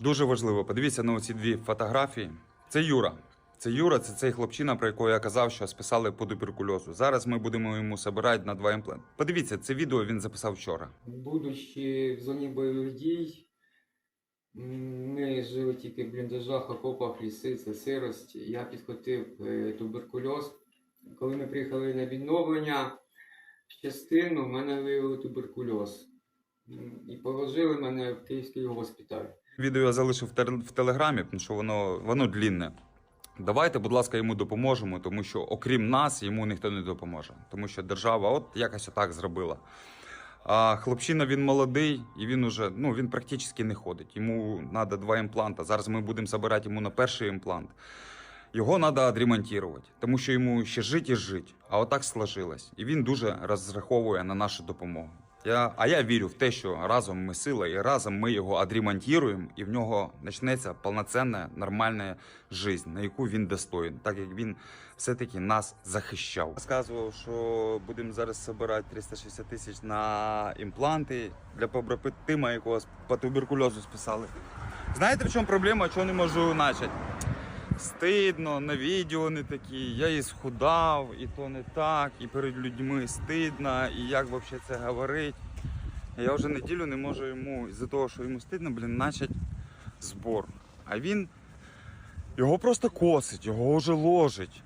Дуже важливо. Подивіться на ці дві фотографії. Це Юра. Це Юра, це цей хлопчина, про якого я казав, що списали по туберкульозу. Зараз ми будемо йому собирати на два імпланти. Подивіться, це відео він записав вчора. Будучи в зоні бойових дій, ми жили тільки в бліндажах, окопах, ліси, це сирость. Я підхватив е, туберкульоз. Коли ми приїхали на відновлення в частину, в мене виявили туберкульоз. І положили мене в Київський госпіталь. Відео я залишив в, телеграмі, тому що воно, воно длінне. Давайте, будь ласка, йому допоможемо, тому що окрім нас йому ніхто не допоможе. Тому що держава от якось отак зробила. А хлопчина він молодий, і він уже ну він практично не ходить. Йому треба два імпланти. Зараз ми будемо збирати йому на перший імплант. Його треба відремонтувати, тому що йому ще жити і жити. А отак сложилось. І він дуже розраховує на нашу допомогу. Я, а я вірю в те, що разом ми сила, і разом ми його відремонтуємо, і в нього почнеться повноцінна нормальна життя, на яку він достоїн, так як він все-таки нас захищав. Розказував, що будемо зараз збирати 360 тисяч на імпланти для побратима, якого по туберкульозу списали. Знаєте, в чому проблема? Чого не можу почати? Стидно, на відео не такі, я і схудав, і то не так, і перед людьми стидно, і як взагалі це говорить. Я вже неділю не можу йому, із-за того, що йому стидно, блін, почати збор. А він його просто косить, його вже ложить.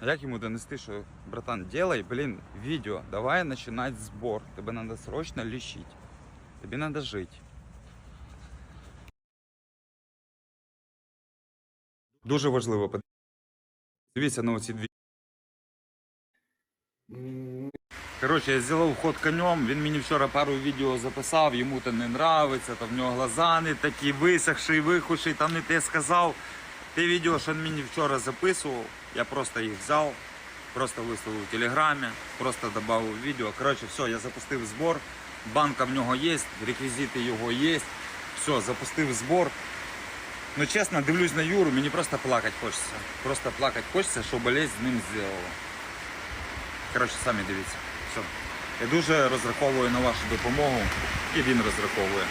А як йому донести, що братан, делай, блін, відео, давай починати збор. Тебе треба срочно лічити. Тобі треба жити. Дуже важливо. Дивіться на оці дві. Коротше, я зробив ход конем, він мені вчора пару відео записав, йому то не нравиться, там в нього глаза не такі, висохший, вихуший, там не те сказав. Те відео, що він мені вчора записував, я просто їх взяв, просто виставив в телеграмі, просто додав відео. Коротше, все, я запустив збор, банка в нього є, реквізити його є. Все, запустив збор. Ну чесно, дивлюсь на Юру, мені просто плакати хочеться. Просто плакати хочеться, що болезнь з ним зробила. Коротше, самі дивіться. Все. Я дуже розраховую на вашу допомогу, і він розраховує.